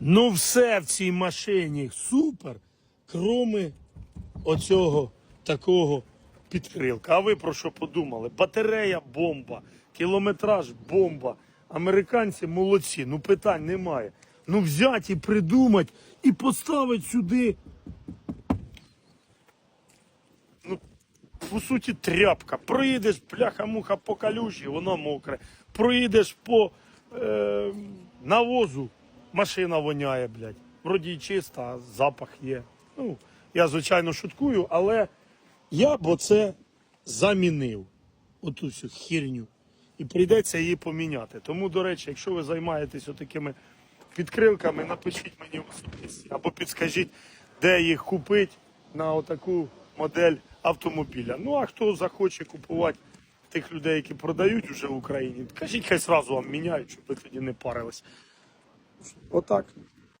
Ну, все в цій машині супер, кроме оцього такого підкрилка. А ви про що подумали? Батарея бомба, кілометраж бомба. Американці молодці, ну питань немає. Ну взяти і придумати і поставити сюди. Ну, по суті, тряпка. Проїдеш, пляха-муха по калюжі, воно мокре. Проїдеш по е, навозу, машина воняє, блядь. Вроді й чиста, а запах є. Ну, я, звичайно, шуткую, але я б оце замінив. Оту всю хірню. І прийдеться її поміняти. Тому, до речі, якщо ви займаєтесь отакими підкрилками, напишіть мені в особисті або підскажіть, де їх купити на отаку модель автомобіля. Ну а хто захоче купувати тих людей, які продають уже в Україні, кажіть, хай зразу вам міняють, щоб ви тоді не парились. Отак.